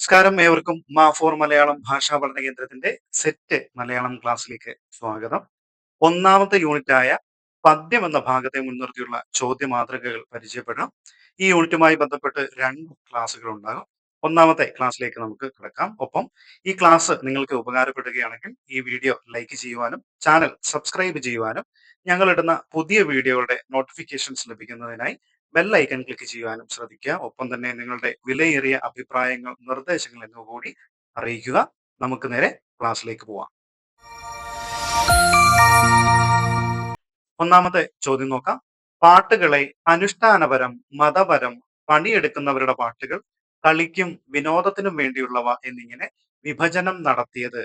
നമസ്കാരം. ഏവർക്കും മാ ഫോർ മലയാളം ഭാഷാ പഠന കേന്ദ്രത്തിന്റെ സെറ്റ് മലയാളം ക്ലാസ്സിലേക്ക് സ്വാഗതം. ഒന്നാമത്തെ യൂണിറ്റായ പദ്യം എന്ന ഭാഗത്തെ മുൻനിർത്തിയുള്ള ചോദ്യ മാതൃകകൾ പരിചയപ്പെടാം. ഈ യൂണിറ്റുമായി ബന്ധപ്പെട്ട് രണ്ട് ക്ലാസ്സുകൾ ഉണ്ടാകും. ഒന്നാമത്തെ ക്ലാസ്സിലേക്ക് നമുക്ക് കിടക്കാം. ഒപ്പം ഈ ക്ലാസ് നിങ്ങൾക്ക് ഉപകാരപ്പെടുകയാണെങ്കിൽ ഈ വീഡിയോ ലൈക്ക് ചെയ്യുവാനും ചാനൽ സബ്സ്ക്രൈബ് ചെയ്യുവാനും ഞങ്ങളിടുന്ന പുതിയ വീഡിയോകളുടെ നോട്ടിഫിക്കേഷൻസ് ലഭിക്കുന്നതിനായി ബെൽ ക്ലിക്ക് ചെയ്യുവാനും ശ്രദ്ധിക്കുക. ഒപ്പം തന്നെ നിങ്ങളുടെ വിലയേറിയ അഭിപ്രായങ്ങൾ നിർദ്ദേശങ്ങൾ എന്നിവ കൂടി അറിയിക്കുക. നമുക്ക് നേരെ ക്ലാസ്സിലേക്ക് പോവാം. ഒന്നാമത്തെ ചോദ്യം നോക്കാം. പാട്ടുകളെ അനുഷ്ഠാനപരം മതപരം പണിയെടുക്കുന്നവരുടെ പാട്ടുകൾ കളിക്കും വിനോദത്തിനും വേണ്ടിയുള്ളവ എന്നിങ്ങനെ വിഭജനം നടത്തിയത്.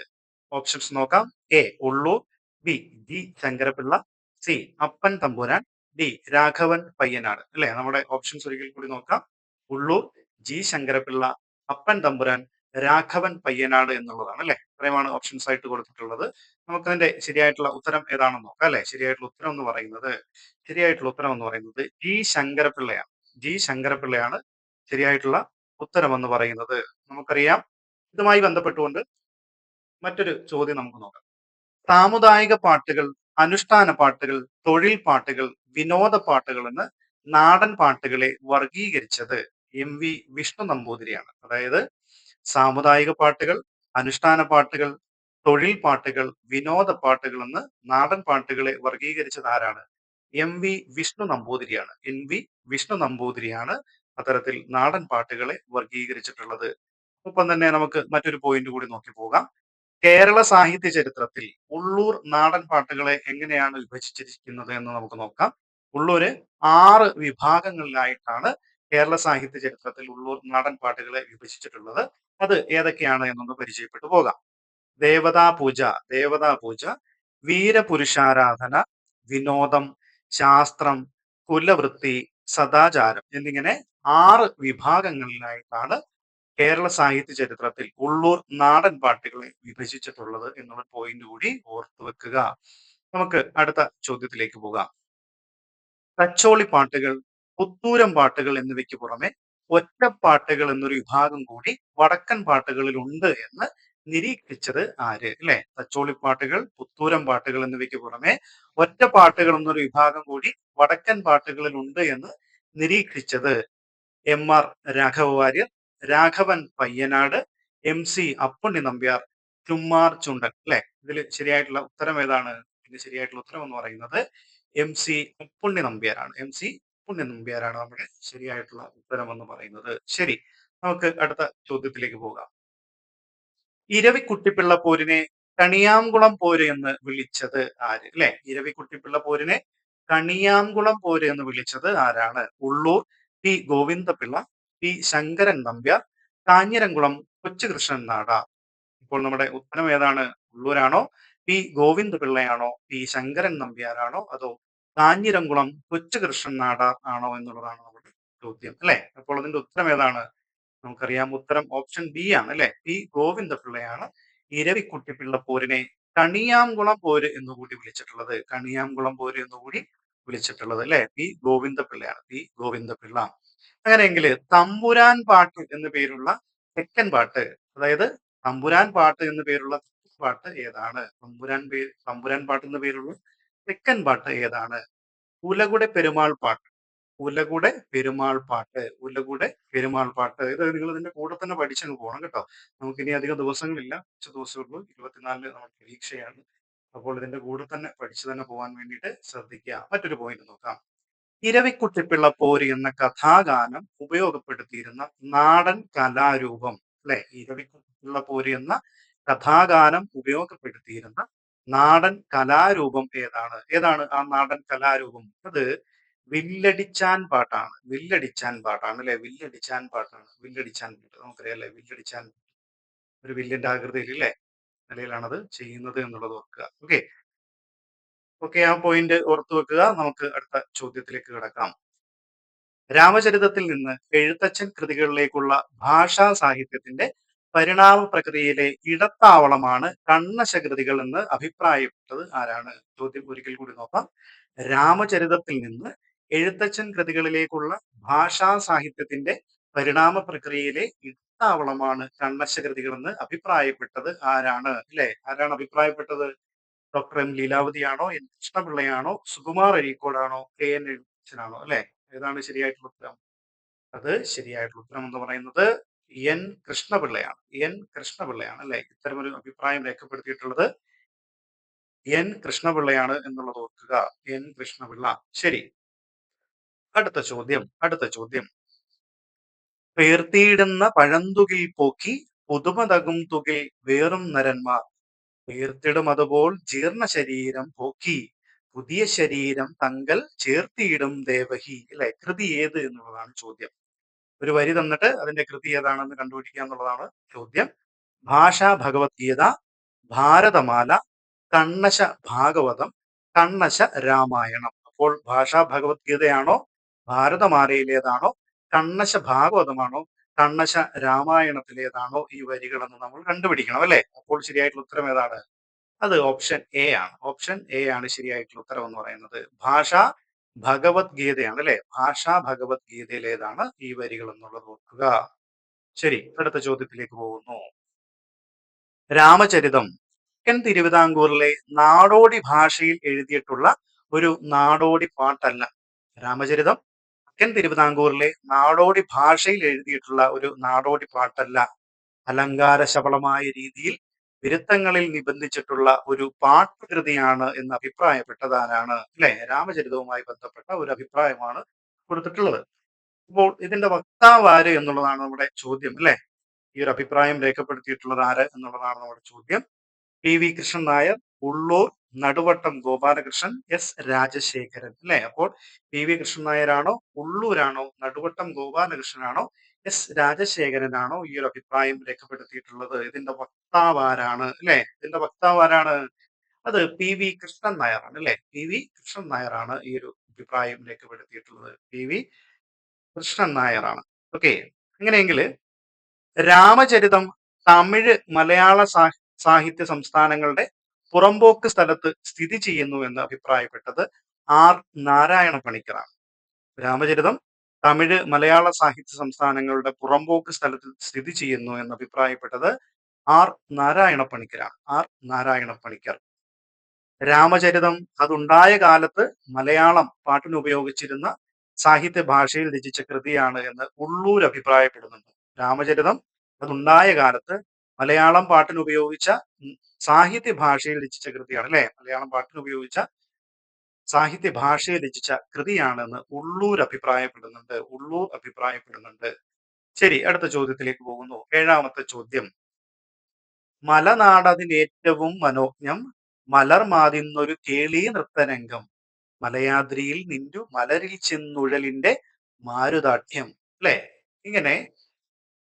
ഓപ്ഷൻസ് നോക്കാം. A Ulloor B G Sankarapillai C Appan Thampuran D Raghavan Payyanad അല്ലെ? നമ്മുടെ ഓപ്ഷൻസ് ഒരിക്കൽ കൂടി നോക്കാം. ഉള്ളൂർ ജി ശങ്കരപിള്ള അപ്പൻ തമ്പുരാൻ രാഘവൻ പയ്യനാട് എന്നുള്ളതാണ് അല്ലെ? ഇത്രയുമാണ് ഓപ്ഷൻസ് ആയിട്ട് കൊടുത്തിട്ടുള്ളത്. നമുക്കതിന്റെ ശരിയായിട്ടുള്ള ഉത്തരം ഏതാണെന്ന് നോക്കാം അല്ലെ? ശരിയായിട്ടുള്ള ഉത്തരം എന്ന് പറയുന്നത് ശരിയായിട്ടുള്ള ഉത്തരം എന്ന് പറയുന്നത് ജി ശങ്കരപിള്ളയാണ് ജി ശങ്കരപിള്ളയാണ് ശരിയായിട്ടുള്ള ഉത്തരം എന്ന് പറയുന്നത്. നമുക്കറിയാം. ഇതുമായി ബന്ധപ്പെട്ടുകൊണ്ട് മറ്റൊരു ചോദ്യം നമുക്ക് നോക്കാം. സാമുദായിക പാട്ടുകൾ അനുഷ്ഠാന പാട്ടുകൾ തൊഴിൽ പാട്ടുകൾ വിനോദ പാട്ടുകൾ എന്ന് നാടൻ പാട്ടുകളെ വർഗീകരിച്ചത് എം വി വിഷ്ണു നമ്പൂതിരിയാണ്. അതായത് സാമുദായിക പാട്ടുകൾ അനുഷ്ഠാന പാട്ടുകൾ തൊഴിൽ പാട്ടുകൾ വിനോദ പാട്ടുകൾ എന്ന് നാടൻ പാട്ടുകളെ വർഗീകരിച്ചത് ആരാണ്? എം വി വിഷ്ണു നമ്പൂതിരിയാണ്. എൻ വി വിഷ്ണു നമ്പൂതിരിയാണ് അത്തരത്തിൽ നാടൻ പാട്ടുകളെ വർഗീകരിച്ചിട്ടുള്ളത് ഒപ്പം തന്നെ നമുക്ക് മറ്റൊരു പോയിന്റ് കൂടി നോക്കി പോകാം. കേരള സാഹിത്യ ചരിത്രത്തിൽ ഉള്ളൂർ നാടൻ പാട്ടുകളെ എങ്ങനെയാണ് വിഭജിച്ചിരിക്കുന്നത് എന്ന് നമുക്ക് നോക്കാം. ഉള്ളൂര് ആറ് വിഭാഗങ്ങളിലായിട്ടാണ് കേരള സാഹിത്യ ചരിത്രത്തിൽ ഉള്ളൂർ നാടൻ പാട്ടുകളെ വിഭജിച്ചിട്ടുള്ളത്. അത് ഏതൊക്കെയാണ് എന്നൊന്ന് പരിചയപ്പെട്ടു പോകാം. ദേവതാ പൂജ ദേവതാ പൂജ വീരപുരുഷാരാധന വിനോദം ശാസ്ത്രം കുലവൃത്തി സദാചാരം എന്നിങ്ങനെ ആറ് വിഭാഗങ്ങളിലായിട്ടാണ് കേരള സാഹിത്യ ചരിത്രത്തിൽ ഉള്ളൂർ നാടൻ പാട്ടുകളെ വിഭജിച്ചിട്ടുള്ളത് എന്നുള്ള പോയിന്റ് കൂടി ഓർത്തു വെക്കുക. നമുക്ക് അടുത്ത ചോദ്യത്തിലേക്ക് പോകാം. തച്ചോളി പാട്ടുകൾ പുത്തൂരം പാട്ടുകൾ എന്നിവയ്ക്ക് പുറമെ ഒറ്റപ്പാട്ടുകൾ എന്നൊരു വിഭാഗം കൂടി വടക്കൻ പാട്ടുകളിൽ ഉണ്ട് എന്ന് നിരീക്ഷിച്ചത് ആര്? അല്ലെ? തച്ചോളി പാട്ടുകൾ പുത്തൂരം പാട്ടുകൾ എന്നിവയ്ക്ക് പുറമെ ഒറ്റപ്പാട്ടുകൾ എന്നൊരു വിഭാഗം കൂടി വടക്കൻ പാട്ടുകളിൽ ഉണ്ട് എന്ന് നിരീക്ഷിച്ചത് M R Raghava Warrier. Raghavan Payyanad M C Appunni Nambiar Chummar Chundan അല്ലെ? ഇതിൽ ശരിയായിട്ടുള്ള ഉത്തരം ഏതാണ്? ഇതിന് ശരിയായിട്ടുള്ള ഉത്തരം എന്ന് പറയുന്നത് എം സി അപ്പുണ്ണി നമ്പ്യാരാണ്. എം സി അപ്പുണ്ണി നമ്പ്യാരാണ് നമ്മുടെ ശരിയായിട്ടുള്ള ഉത്തരം എന്ന് പറയുന്നത്. ശരി നമുക്ക് അടുത്ത ചോദ്യത്തിലേക്ക് പോകാം. ഇരവിക്കുട്ടിപ്പിള്ള പോരിനെ കണിയാംകുളം പോര് എന്ന് വിളിച്ചത് ആര്? അല്ലെ? ഇരവിക്കുട്ടിപ്പിള്ള പോരിനെ കണിയാംകുളം പോര് എന്ന് വിളിച്ചത് ആരാണ്? ഉള്ളൂർ ടി ഗോവിന്ദപിള്ള പി ശങ്കരൻ നമ്പ്യാർ കാഞ്ഞിരംകുളം കൊച്ചുകൃഷ്ണൻ നാട. ഇപ്പോൾ നമ്മുടെ ഉത്തരം ഏതാണ്? ഉള്ളൂരാണോ? പി ഗോവിന്ദപിള്ളയാണോ? പി ശങ്കരൻ നമ്പ്യാരാണോ? അതോ കാഞ്ഞിരംകുളം കൊച്ചുകൃഷ്ണൻ നാട ആണോ എന്നുള്ളതാണ് നമ്മുടെ ചോദ്യം അല്ലെ? അപ്പോൾ അതിന്റെ ഉത്തരം ഏതാണ്? നമുക്കറിയാം ഉത്തരം ഓപ്ഷൻ ബി ആണ് അല്ലെ? പി ഗോവിന്ദ പിള്ളയാണ് ഇരവിക്കുട്ടിപ്പിള്ള പോരിനെ കണിയാംകുളം പോര് എന്നുകൂടി വിളിച്ചിട്ടുള്ളത്. കണിയാംകുളം പോര് എന്നുകൂടി വിളിച്ചിട്ടുള്ളത് അല്ലെ? പി ഗോവിന്ദപിള്ളയാണ് പി ഗോവിന്ദപിള്ള. അങ്ങനെയെങ്കിൽ തമ്പുരാൻ പാട്ട് എന്ന് പേരുള്ള തെക്കൻ പാട്ട് അതായത് തമ്പുരാൻ പാട്ട് എന്ന് പേരുള്ള പാട്ട് ഏതാണ്? തമ്പുരാൻ പേര് തമ്പുരാൻ പാട്ട് എന്ന് പേരുള്ള തെക്കൻ പാട്ട് ഏതാണ്? ഉലകുടെ പെരുമാൾ പാട്ട്. ഉലകുടെ പെരുമാൾ പാട്ട്. ഉലകുടെ പെരുമാൾ പാട്ട്. ഇത് നിങ്ങൾ ഇതിന്റെ കൂടെ തന്നെ പഠിച്ചങ്ങ് പോകണം കേട്ടോ. നമുക്ക് ഇനി അധികം ദിവസങ്ങളില്ല. കുറച്ച് ദിവസമുള്ളൂ ഇരുപത്തിനാലിന് നമ്മൾ പരീക്ഷയാണ്. അപ്പോൾ ഇതിന്റെ കൂടെ തന്നെ പഠിച്ചു തന്നെ പോകാൻ വേണ്ടിയിട്ട് ശ്രദ്ധിക്കുക മറ്റൊരു പോയിന്റ് നോക്കാം. ഇരവിക്കുട്ടിപ്പിള്ള പോരി എന്ന കഥാഗാനം ഉപയോഗപ്പെടുത്തിയിരുന്ന നാടൻ കലാരൂപം അല്ലെ? ഇരവിക്കുട്ടിപ്പിള്ള പോരി എന്ന കഥാഗാനം ഉപയോഗപ്പെടുത്തിയിരുന്ന നാടൻ കലാരൂപം ഏതാണ്? ഏതാണ് ആ നാടൻ കലാരൂപം? അത് വില്ലടിച്ചാൻ പാട്ടാണ്. വില്ലടിച്ചാൻ പാട്ടാണ് അല്ലെ? വില്ലടിച്ചാൻ പാട്ടാണ്. വില്ലടിച്ചാൻ പാട്ട്. നമുക്കറിയാം അല്ലെ? വില്ലടിച്ചാൻ ഒരു വില്ലിന്റെ ആകൃതിയിൽ അല്ലെ? നിലയിലാണത് ചെയ്യുന്നത് എന്നുള്ളത് ഓർക്കുക. ഓക്കെ. ഓക്കെ ആ പോയിന്റ് ഓർത്തു വെക്കുക. നമുക്ക് അടുത്ത ചോദ്യത്തിലേക്ക് കിടക്കാം. രാമചരിതത്തിൽ നിന്ന് എഴുത്തച്ഛൻ കൃതികളിലേക്കുള്ള ഭാഷാ സാഹിത്യത്തിന്റെ പരിണാമ പ്രക്രിയയിലെ ഇടത്താവളമാണ് കണ്ണശ കൃതികൾ എന്ന് അഭിപ്രായപ്പെട്ടത് ആരാണ്? ചോദ്യം ഒരിക്കൽ കൂടി നോക്കാം. രാമചരിതത്തിൽ നിന്ന് എഴുത്തച്ഛൻ കൃതികളിലേക്കുള്ള ഭാഷാ സാഹിത്യത്തിന്റെ പരിണാമ പ്രക്രിയയിലെ ഇടത്താവളമാണ് കണ്ണശ കൃതികളെന്ന് അഭിപ്രായപ്പെട്ടത് ആരാണ്? അല്ലെ? ആരാണ് അഭിപ്രായപ്പെട്ടത്? ഡോക്ടർ എം ലീലാവതിയാണോ? എൻ കൃഷ്ണപിള്ളയാണോ? സുകുമാർ അരീക്കോടാണോ? കെ എൻ എഴുത്തച്ഛനാണോ അല്ലെ? ഏതാണ് ശരിയായിട്ടുള്ള ഉത്തരം? അത് ശരിയായിട്ടുള്ള ഉത്തരം എന്ന് പറയുന്നത് എൻ കൃഷ്ണപിള്ളയാണ്. എൻ കൃഷ്ണപിള്ളയാണ് അല്ലെ? ഇത്തരമൊരു അഭിപ്രായം രേഖപ്പെടുത്തിയിട്ടുള്ളത്. എൻ കൃഷ്ണപിള്ളയാണ് എന്നുള്ളത് ഓർക്കുക. എൻ കൃഷ്ണപിള്ള. ശരി. അടുത്ത ചോദ്യം അടുത്ത ചോദ്യം. പേർത്തിയിടുന്ന പഴന്തുകിൽ പോക്കി പുതുമതകും തുകിൽ വേറും നരന്മാർ. പേർത്തിടും അതുപോൽ ജീർണ ശരീരം പോക്കി പുതിയ ശരീരം തങ്കൽ ചേർത്തിയിടും ദേവഹി അല്ലെ? കൃതി ഏത് എന്നുള്ളതാണ് ചോദ്യം. ഒരു വരി തന്നിട്ട് അതിന്റെ കൃതി ഏതാണെന്ന് കണ്ടുപിടിക്കുക എന്നുള്ളതാണ് ചോദ്യം. ഭാഷാ ഭഗവത്ഗീത ഭാരതമാല കണ്ണശ ഭാഗവതം കണ്ണശ രാമായണം. അപ്പോൾ ഭാഷാ ഭഗവത്ഗീതയാണോ ഭാരതമാലയിലേതാണോ കണ്ണശ ഭാഗവതമാണോ കണ്ണശ രാമായണത്തിലേതാണോ ഈ വരികളെന്ന് നമ്മൾ കണ്ടുപിടിക്കണം അല്ലെ? അപ്പോൾ ശരിയായിട്ടുള്ള ഉത്തരം ഏതാണ്? അത് ഓപ്ഷൻ എ ആണ്. ഓപ്ഷൻ എ ആണ് ശരിയായിട്ടുള്ള ഉത്തരം എന്ന് പറയുന്നത്. ഭാഷ ഭഗവത്ഗീതയാണ് അല്ലെ? ഭാഷ ഭഗവത്ഗീതയിലേതാണ് ഈ വരികൾ എന്നുള്ളത് ഓർക്കുക. ശരി അടുത്ത ചോദ്യത്തിലേക്ക് പോകുന്നു. രാമചരിതം. തെക്കൻ തിരുവിതാംകൂറിലെ നാടോടി ഭാഷയിൽ എഴുതിയിട്ടുള്ള ഒരു നാടോടി പാട്ടല്ല. രാമചരിതം തെക്കൻ തിരുവിതാംകൂറിലെ നാടോടി ഭാഷയിൽ എഴുതിയിട്ടുള്ള ഒരു നാടോടി പാട്ടല്ല. അലങ്കാര ശബളമായ രീതിയിൽ വിരുദ്ധങ്ങളിൽ നിബന്ധിച്ചിട്ടുള്ള ഒരു പാട്ടുകൃതിയാണ് എന്ന് അഭിപ്രായപ്പെട്ടതാരാണ് അല്ലെ? രാമചരിതവുമായി ബന്ധപ്പെട്ട ഒരു അഭിപ്രായമാണ് കൊടുത്തിട്ടുള്ളത്. അപ്പോൾ ഇതിന്റെ വക്താവ് ആര് എന്നുള്ളതാണ് നമ്മുടെ ചോദ്യം അല്ലെ? ഈ ഒരു അഭിപ്രായം രേഖപ്പെടുത്തിയിട്ടുള്ളത് ആര് എന്നുള്ളതാണ് നമ്മുടെ ചോദ്യം. P V Krishnan Nair Ulloor Naduvattom Gopalakrishnan S Rajasekharan അല്ലെ? അപ്പോൾ പി വി കൃഷ്ണൻ നായരാണോ ഉള്ളൂരാണോ? നടുവട്ടം ഗോപാലകൃഷ്ണനാണോ? എസ് രാജശേഖരനാണോ? ഈ ഒരു അഭിപ്രായം രേഖപ്പെടുത്തിയിട്ടുള്ളത്. ഇതിന്റെ വക്താവ് ആരാണ്? അല്ലെ? ഇതിന്റെ വക്താവ് ആരാണ്? അത് പി വി കൃഷ്ണൻ നായരാണ് അല്ലെ? പി വി കൃഷ്ണൻ നായരാണ് ഈ ഒരു അഭിപ്രായം രേഖപ്പെടുത്തിയിട്ടുള്ളത്. പി വി കൃഷ്ണൻ നായരാണ് ഓക്കെ. അങ്ങനെയെങ്കിൽ രാമചരിതം തമിഴ് മലയാള സാഹിത്യ സംസ്ഥാനങ്ങളുടെ പുറമ്പോക്ക് സ്ഥലത്ത് സ്ഥിതി ചെയ്യുന്നു എന്ന് അഭിപ്രായപ്പെട്ടത് ആർ. നാരായണ പണിക്കറാണ് രാമചരിതം തമിഴ് മലയാള സാഹിത്യ സംസ്ഥാനങ്ങളുടെ പുറമ്പോക്ക് സ്ഥലത്ത് സ്ഥിതി ചെയ്യുന്നു എന്ന് അഭിപ്രായപ്പെട്ടത് ആർ. നാരായണ പണിക്കരാണ്. ആർ. നാരായണ പണിക്കർ. രാമചരിതം അതുണ്ടായ കാലത്ത് മലയാളം പാട്ടിന് ഉപയോഗിച്ചിരുന്ന സാഹിത്യ ഭാഷയിൽ രചിച്ച കൃതിയാണ് എന്ന് ഉള്ളൂർ അഭിപ്രായപ്പെടുന്നുണ്ട്. രാമചരിതം അതുണ്ടായ കാലത്ത് മലയാളം പാട്ടിന് ഉപയോഗിച്ച സാഹിത്യ ഭാഷയിൽ രചിച്ച കൃതിയാണ് അല്ലെ? മലയാളം പാട്ടിന് ഉപയോഗിച്ച സാഹിത്യ ഭാഷയിൽ രചിച്ച കൃതിയാണെന്ന് ഉള്ളൂർ അഭിപ്രായപ്പെടുന്നുണ്ട് ഉള്ളൂർ അഭിപ്രായപ്പെടുന്നുണ്ട്. ശരി അടുത്ത ചോദ്യത്തിലേക്ക് പോകുന്നു. ഏഴാമത്തെ ചോദ്യം. മലനാടതിനേറ്റവും മനോജ്ഞം മലർമാതിന്നൊരു കേളി നൃത്തരംഗം. മലയാദ്രിയിൽ നിന്നു മലരിൽ ചെന്നുഴലിന്റെ മാരുതാഠ്യം അല്ലെ? ഇങ്ങനെ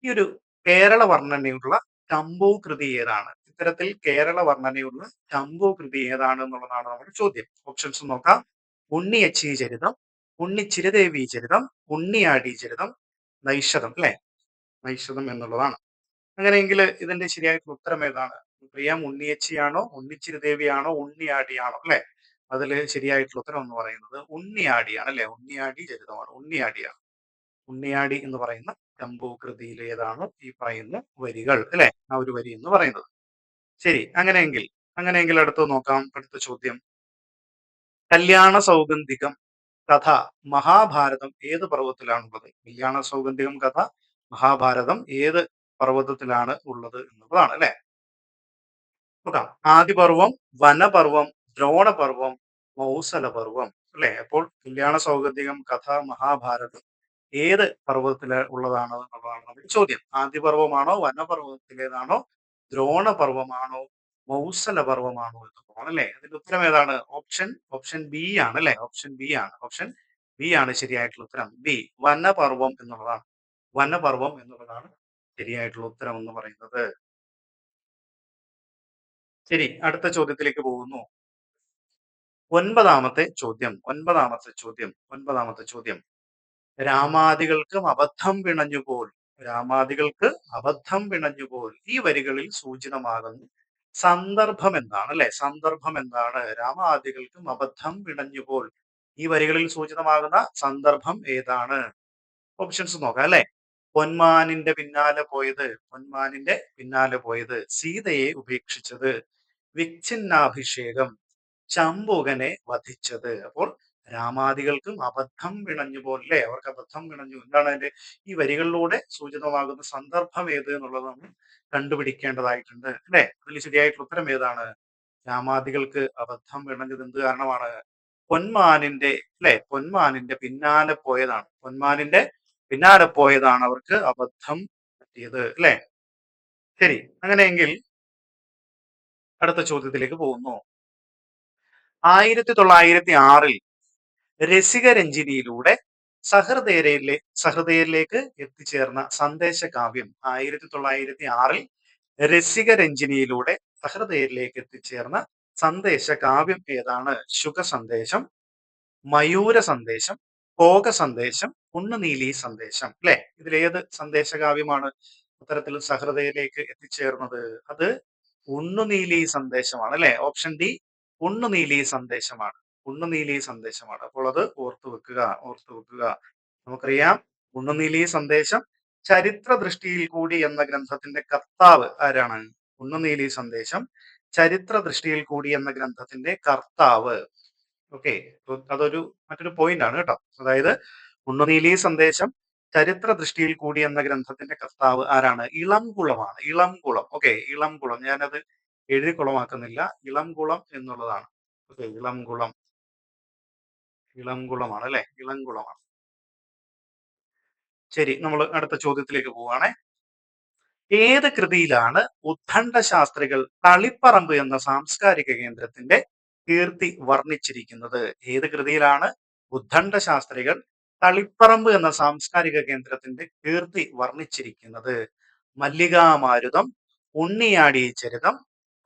ഈ ഒരു കേരള വർണനയുള്ള ടംബോ കൃതി ഏതാണ്? ഇത്തരത്തിൽ കേരള വർണനയുള്ള ചമ്പു കൃതി ഏതാണ് എന്നുള്ളതാണ് നമ്മുടെ ചോദ്യം. ഓപ്ഷൻസ് നോക്കാം. ഉണ്ണിയച്ചി ചരിതം ഉണ്ണിച്ചിരദേവി ചരിതം ഉണ്ണിയാടി ചരിതം നൈഷതം അല്ലെ? നൈഷതം എന്നുള്ളതാണ്. അങ്ങനെയെങ്കിൽ ഇതിന്റെ ശരിയായിട്ടുള്ള ഉത്തരം ഏതാണ്? പ്രിയം ഉണ്ണിയച്ചിയാണോ ഉണ്ണിച്ചിരദേവിയാണോ ഉണ്ണിയാടിയാണോ അല്ലെ? അതിൽ ശരിയായിട്ടുള്ള ഉത്തരം എന്ന് പറയുന്നത് ഉണ്ണിയാടിയാണ് അല്ലെ? ഉണ്ണിയാടി ചരിതമാണ്. ഉണ്ണിയാടിയാണ്. ഉണ്ണിയാടി എന്ന് പറയുന്ന ചമ്പു കൃതിയിലേതാണ് ഈ പറയുന്ന വരികൾ അല്ലെ? ആ ഒരു വരി എന്ന് പറയുന്നത്. ശരി അങ്ങനെയെങ്കിൽ അങ്ങനെയെങ്കിൽ അടുത്ത് നോക്കാം അടുത്ത ചോദ്യം. കല്യാണ സൗഗന്ധികം കഥ മഹാഭാരതം ഏത് പർവത്തിലാണുള്ളത് കല്യാണ സൗഗന്ധികം കഥ മഹാഭാരതം ഏത് പർവതത്തിലാണ് ഉള്ളത് എന്നുള്ളതാണ് അല്ലെ? നോക്കാം. ആദിപർവം വനപർവം ദ്രോണപർവം മൗസലപർവം അല്ലെ? അപ്പോൾ കല്യാണ സൗഗന്ധികം കഥ മഹാഭാരതം ഏത് പർവതത്തിലെ ഉള്ളതാണ് എന്നുള്ളതാണ് നമ്മുടെ ചോദ്യം. ആദ്യപർവമാണോ വനപർവതത്തിലേതാണോ ദ്രോണപർവമാണോ എന്ന് എന്നുള്ളതാണ് അല്ലെ? അതിന്റെ ഉത്തരം ഏതാണ്? ഓപ്ഷൻ ഓപ്ഷൻ ബി ആണ് അല്ലെ? ഓപ്ഷൻ ബി ആണ്. ഓപ്ഷൻ ബി ആണ് ശരിയായിട്ടുള്ള ഉത്തരം. ബി വനപർവം എന്നുള്ളതാണ്. വനപർവം എന്നുള്ളതാണ് ശരിയായിട്ടുള്ള ഉത്തരം എന്ന് പറയുന്നത്. ശരി അടുത്ത ചോദ്യത്തിലേക്ക് പോകുന്നു. ഒൻപതാമത്തെ ചോദ്യം ഒൻപതാമത്തെ ചോദ്യം ഒൻപതാമത്തെ ചോദ്യം. രാമാദികൾക്കും അബദ്ധം പിണഞ്ഞുപോൽ രാമാദികൾക്ക് അബദ്ധം പിണഞ്ഞുപോൽ ഈ വരികളിൽ സൂചിതമാകുന്നു സന്ദർഭം എന്താണ് അല്ലെ? സന്ദർഭം എന്താണ് രാമാദികൾക്കും അബദ്ധം പിണഞ്ഞുപോൽ ഈ വരികളിൽ സൂചിതമാകുന്ന സന്ദർഭം ഏതാണ്? ഓപ്ഷൻസ് നോക്കാം അല്ലെ? പൊന്മാനിന്റെ പിന്നാലെ പോയത് പൊന്മാനിന്റെ പിന്നാലെ പോയത് സീതയെ ഉപേക്ഷിച്ചത് വിച്ഛിന്നാഭിഷേകം ചമ്പുകനെ വധിച്ചത്. അപ്പോൾ രാമാദികൾക്കും അബദ്ധം വിണഞ്ഞു പോലെ അവർക്ക് അബദ്ധം പിണഞ്ഞു എന്താണ് അതിന്റെ ഈ വരികളിലൂടെ സൂചിതമാകുന്ന സന്ദർഭം ഏത് എന്നുള്ളത് നമ്മൾ കണ്ടുപിടിക്കേണ്ടതായിട്ടുണ്ട് അല്ലെ? അതിൽ ശരിയായിട്ടുള്ള ഉത്തരം ഏതാണ്? രാമാദികൾക്ക് അബദ്ധം പിണഞ്ഞത് എന്ത് കാരണമാണ്? പൊന്മാനിന്റെ അല്ലെ? പൊന്മാനിന്റെ പിന്നാലെ പോയതാണ്. പൊന്മാനിന്റെ പിന്നാലെ പോയതാണ് അവർക്ക് അബദ്ധം പറ്റിയത് അല്ലെ? ശരി അങ്ങനെയെങ്കിൽ അടുത്ത ചോദ്യത്തിലേക്ക് പോകുന്നു. ആയിരത്തി തൊള്ളായിരത്തി ആറിൽ രസികരഞ്ജിനിയിലൂടെ സഹൃദയരയിലെ സഹൃദയരിലേക്ക് എത്തിച്ചേർന്ന സന്ദേശ കാവ്യം ആയിരത്തി തൊള്ളായിരത്തി ആറിൽ രസികരഞ്ജിനിയിലൂടെ സഹൃദയരിലേക്ക് എത്തിച്ചേർന്ന സന്ദേശ കാവ്യം ഏതാണ്? ശുഖ സന്ദേശം മയൂര സന്ദേശം പോക സന്ദേശം. ഉണ്ണുനീലി സന്ദേശം അല്ലെ? ഇതിലേത് സന്ദേശകാവ്യമാണ് അത്തരത്തിൽ സഹൃദയയിലേക്ക് എത്തിച്ചേർന്നത്? അത് ഉണ്ണുനീലി സന്ദേശമാണ്. അല്ലെ? ഓപ്ഷൻ ഡി ഉണ്ണുനീലി സന്ദേശമാണ്. ഉണ്ണുനീലി സന്ദേശമാണ്. അപ്പോൾ അത് ഓർത്തു വെക്കുക ഓർത്തു വെക്കുക. നമുക്കറിയാം ഉണ്ണുനീലി സന്ദേശം ചരിത്ര ദൃഷ്ടിയിൽ കൂടി എന്ന ഗ്രന്ഥത്തിന്റെ കർത്താവ് ആരാണ്? ഉണ്ണുനീലി സന്ദേശം ചരിത്ര ദൃഷ്ടിയിൽ കൂടി എന്ന ഗ്രന്ഥത്തിന്റെ കർത്താവ്. ഓക്കെ അതൊരു മറ്റൊരു പോയിന്റ് ആണ് കേട്ടോ. അതായത് ഉണ്ണുനീലി സന്ദേശം ചരിത്ര ദൃഷ്ടിയിൽ കൂടി എന്ന ഗ്രന്ഥത്തിന്റെ കർത്താവ് ആരാണ്? ഇളംകുളമാണ് ഇളംകുളം ഓക്കെ ഇളംകുളം ഞാനത് എഴുതി കുളമാക്കുന്നില്ല ഇളംകുളം എന്നുള്ളതാണ്. ഓക്കെ ഇളംകുളം ഇളംകുളമാണ് അല്ലെ? ഇളംകുളമാണ്. ശരി നമ്മൾ അടുത്ത ചോദ്യത്തിലേക്ക് പോവാണേ ഏത് കൃതിയിലാണ് ഉദ്ദണ്ഡ ശാസ്ത്രികൾ തളിപ്പറമ്പ് എന്ന സാംസ്കാരിക കേന്ദ്രത്തിന്റെ കീർത്തി വർണിച്ചിരിക്കുന്നത്? ഏത് കൃതിയിലാണ് ഉദ്ദണ്ഡ ശാസ്ത്രികൾ തളിപ്പറമ്പ് എന്ന സാംസ്കാരിക കേന്ദ്രത്തിന്റെ കീർത്തി വർണിച്ചിരിക്കുന്നത്? മല്ലികാമാരുതം ഉണ്ണിയാടി ചരിതം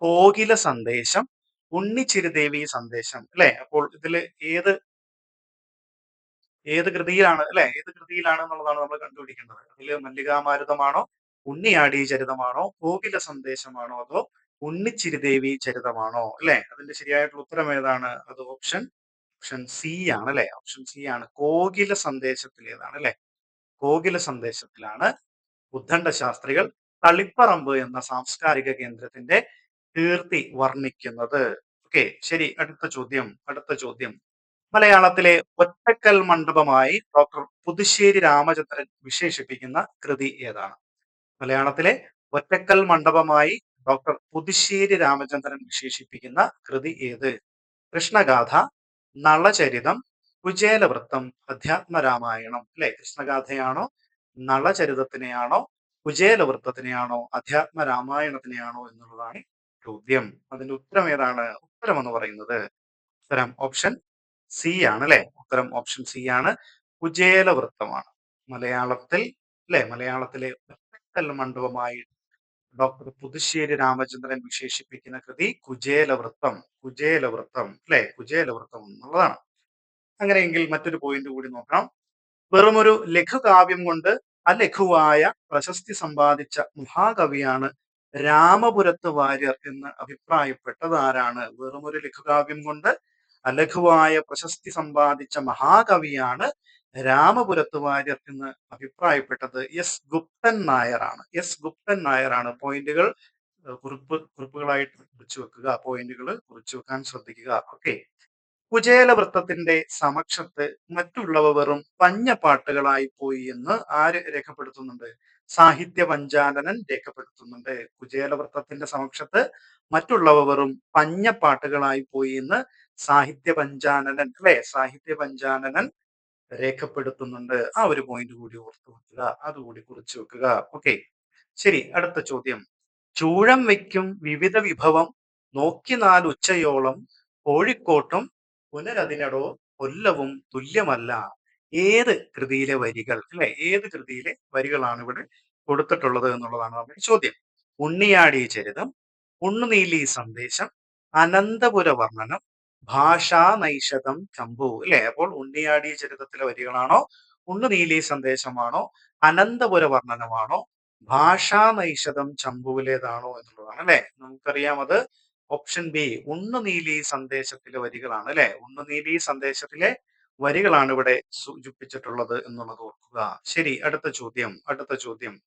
കോകില സന്ദേശം ഉണ്ണിച്ചിരുദേവി സന്ദേശം അല്ലെ? അപ്പോൾ ഇതിൽ ഏത് ഏത് കൃതിയിലാണ് അല്ലെ? ഏത് കൃതിയിലാണ് എന്നുള്ളതാണ് നമ്മൾ കണ്ടുപിടിക്കേണ്ടത്. അതിൽ മല്ലികാമാരുതമാണോ ഉണ്ണിയാടി ചരിതമാണോ കോകില സന്ദേശമാണോ അതോ ഉണ്ണിച്ചിരിദേവി ചരിതമാണോ അല്ലെ? അതിന്റെ ശരിയായിട്ടുള്ള ഉത്തരം ഏതാണ്? അത് ഓപ്ഷൻ ഓപ്ഷൻ സി ആണ് അല്ലെ? ഓപ്ഷൻ സി ആണ്. കോകില സന്ദേശത്തിലേതാണ് അല്ലെ? കോകില സന്ദേശത്തിലാണ് ഉദ്ദണ്ഡ ശാസ്ത്രികൾ തളിപ്പറമ്പ് എന്ന സാംസ്കാരിക കേന്ദ്രത്തിന്റെ കീർത്തി വർണിക്കുന്നത്. ഓക്കെ ശരി. അടുത്ത ചോദ്യം അടുത്ത ചോദ്യം. മലയാളത്തിലെ ഒറ്റക്കൽ മണ്ഡപമായി ഡോക്ടർ പുതുശ്ശേരി രാമചന്ദ്രൻ വിശേഷിപ്പിക്കുന്ന കൃതി ഏതാണ്? മലയാളത്തിലെ ഒറ്റക്കൽ മണ്ഡപമായി ഡോക്ടർ പുതുശ്ശേരി രാമചന്ദ്രൻ വിശേഷിപ്പിക്കുന്ന കൃതി ഏത്? കൃഷ്ണഗാഥ നളചരിതം കുചേലവൃത്തം അധ്യാത്മരാമായണം. അല്ലെ? കൃഷ്ണഗാഥയാണോ നളചരിതത്തിനെയാണോ കുചേലവൃത്തത്തിനെയാണോ അധ്യാത്മ രാമായണത്തിനെയാണോ എന്നുള്ളതാണ് ചോദ്യം. അതിന്റെ ഉത്തരം ഏതാണ്? ഉത്തരം എന്ന് പറയുന്നത്. ഉത്തരം ഓപ്ഷൻ സി ആണ് അല്ലെ ഉത്തരം ഓപ്ഷൻ സി ആണ്. കുചേലവൃത്തമാണ് മലയാളത്തിൽ അല്ലെ? മലയാളത്തിലെ മണ്ഡപമായി ഡോക്ടർ പുതുശ്ശേരി രാമചന്ദ്രൻ വിശേഷിപ്പിക്കുന്ന കൃതി കുചേലവൃത്തം കുചേലവൃത്തം അല്ലെ? കുചേലവൃത്തം എന്നുള്ളതാണ്. അങ്ങനെയെങ്കിൽ മറ്റൊരു പോയിന്റ് കൂടി നോക്കാം. വെറുമൊരു ലഘുകാവ്യം കൊണ്ട് അലഘുവായ പ്രശസ്തി സമ്പാദിച്ച മഹാകവിയാണ് രാമപുരത്ത് വാര്യർ എന്ന് അഭിപ്രായപ്പെട്ടതാരാണ്? വെറുമൊരു ലഘുകാവ്യം കൊണ്ട് അലഘുവായ പ്രശസ്തി സമ്പാദിച്ച മഹാകവിയാണ് രാമപുരത്ത് വാര്യർ എന്ന് അഭിപ്രായപ്പെട്ടത്. എസ് ഗുപ്തൻ നായരാണ്. എസ് ഗുപ്തൻ നായരാണ്. പോയിന്റുകൾ കുറിപ്പ് കുറിപ്പുകളായിട്ട് കുറിച്ചു വെക്കുക. പോയിന്റുകൾ കുറിച്ചു വെക്കാൻ ശ്രദ്ധിക്കുക. ഓക്കെ കുചേലവൃത്തത്തിന്റെ സമക്ഷത്ത് മറ്റുള്ളവ വെറും പഞ്ഞപ്പാട്ടുകളായി പോയി എന്ന് ആര് രേഖപ്പെടുത്തുന്നുണ്ട്? സാഹിത്യ പഞ്ചാലനൻ രേഖപ്പെടുത്തുന്നുണ്ട്. കുചേലവൃത്തത്തിന്റെ സമക്ഷത്ത് മറ്റുള്ളവ വെറും പഞ്ഞപ്പാട്ടുകളായി പോയി എന്ന് സാഹിത്യ പഞ്ചാനനൻ അല്ലെ? സാഹിത്യ പഞ്ചാനനൻ രേഖപ്പെടുത്തുന്നുണ്ട്. ആ ഒരു പോയിന്റ് കൂടി ഓർത്തു വെക്കുക. അതുകൂടി കുറിച്ചു വെക്കുക. ഓക്കെ ശരി അടുത്ത ചോദ്യം. ചൂഴം വയ്ക്കും വിവിധ വിഭവം നോക്കി നാല് ഉച്ചയോളം കോഴിക്കോട്ടും പുനരതിനടോ കൊല്ലവും തുല്യമല്ല. ഏത് കൃതിയിലെ വരികൾ? അല്ലെ? ഏത് കൃതിയിലെ വരികളാണ് ഇവിടെ കൊടുത്തിട്ടുള്ളത് എന്നുള്ളതാണ് നമ്മുടെ ചോദ്യം. ഉണ്ണിയാടി ചരിതം ഉണ്ണുനീലി സന്ദേശം അനന്തപുര വർണനം ഭാഷാ നൈഷതം ചമ്പു അല്ലെ? അപ്പോൾ ഉണ്ണിയാടി ചരിതത്തിലെ വരികളാണോ? ഉണ്ണുനീലി സന്ദേശമാണോ? അനന്തപുര വർണനമാണോ ഭാഷാ നൈഷതം ചമ്പുവിലേതാണോ എന്നുള്ളതാണ് അല്ലെ? നമുക്കറിയാം അത് ഓപ്ഷൻ ബി ഉണ്ണുനീലി സന്ദേശത്തിലെ വരികളാണ് അല്ലെ? ഉണ്ണുനീലി സന്ദേശത്തിലെ വരികളാണ് ഇവിടെ സൂചിപ്പിച്ചിട്ടുള്ളത് എന്നുള്ളത് ഓർക്കുക. ശരി അടുത്ത ചോദ്യം അടുത്ത ചോദ്യം.